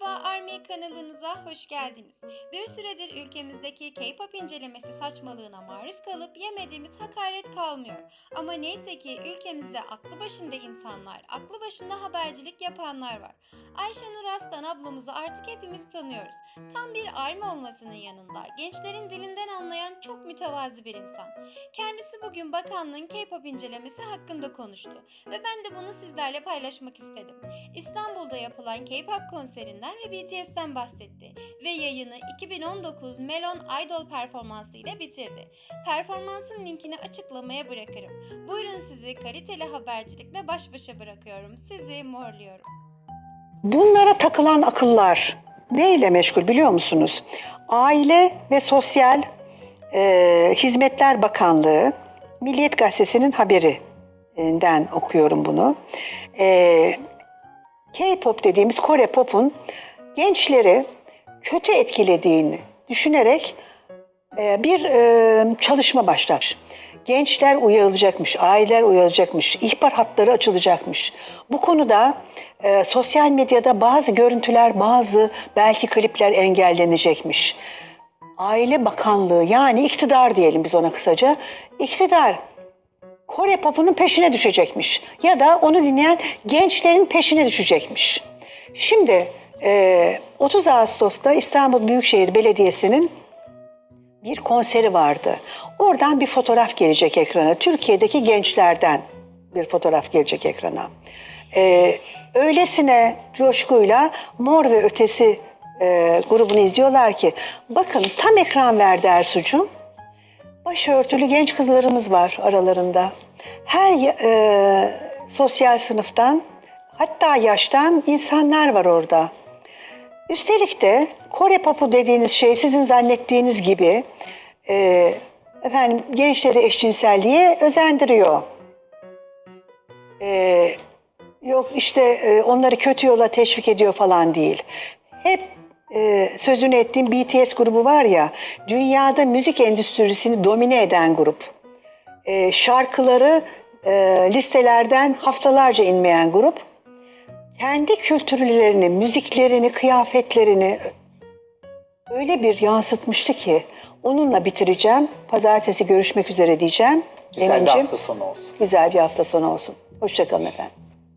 Merhaba Army kanalınıza hoş geldiniz. Bir süredir ülkemizdeki K-pop incelemesi saçmalığına maruz kalıp yemediğimiz hakaret kalmıyor. Ama neyse ki ülkemizde aklı başında insanlar, aklı başında habercilik yapanlar var. Ayşenur Aslan ablamızı artık hepimiz tanıyoruz. Tam bir Army olmasının yanında gençlerin dilinden anlayan çok mütevazi bir insan. Kendisi bugün bakanlığın K-pop incelemesi hakkında konuştu ve ben de bunu sizlerle paylaşmak istedim. İstanbul'da yapılan K-pop konserinden ve BTS'ten bahsetti ve yayını 2019 Melon Idol performansı ile bitirdi. Performansın linkini açıklamaya bırakırım. Buyurun sizi kaliteli habercilikle baş başa bırakıyorum. Sizi morluyorum. Bunlara takılan akıllar neyle meşgul biliyor musunuz? Aile ve Sosyal e, Hizmetler Bakanlığı Milliyet Gazetesi'nin haberinden okuyorum bunu. E, K-pop dediğimiz Kore pop'un gençleri kötü etkilediğini düşünerek e, bir e, çalışma başlatmış. Gençler uyarılacakmış, aileler uyarılacakmış, ihbar hatları açılacakmış. Bu konuda e, sosyal medyada bazı görüntüler, bazı belki klipler engellenecekmiş. Aile Bakanlığı yani iktidar diyelim biz ona kısaca. İktidar Kore popunun peşine düşecekmiş. Ya da onu dinleyen gençlerin peşine düşecekmiş. Şimdi e, 30 Ağustos'ta İstanbul Büyükşehir Belediyesi'nin bir konseri vardı. Oradan bir fotoğraf gelecek ekrana. Türkiye'deki gençlerden bir fotoğraf gelecek ekrana. Ee, öylesine coşkuyla Mor ve Ötesi e, grubunu izliyorlar ki bakın tam ekran verdi Ersucuğum. Başörtülü genç kızlarımız var aralarında. Her e, sosyal sınıftan hatta yaştan insanlar var orada. Üstelik de Kore popu dediğiniz şey sizin zannettiğiniz gibi e, efendim gençleri eşcinselliğe özendiriyor. E, yok işte e, onları kötü yola teşvik ediyor falan değil. Hep e, sözünü ettiğim BTS grubu var ya, dünyada müzik endüstrisini domine eden grup. E, şarkıları e, listelerden haftalarca inmeyen grup kendi kültürlerini, müziklerini, kıyafetlerini öyle bir yansıtmıştı ki onunla bitireceğim. Pazartesi görüşmek üzere diyeceğim. Güzel bir Emin'cim, hafta sonu olsun. güzel bir hafta sonu olsun. Hoşçakalın efendim.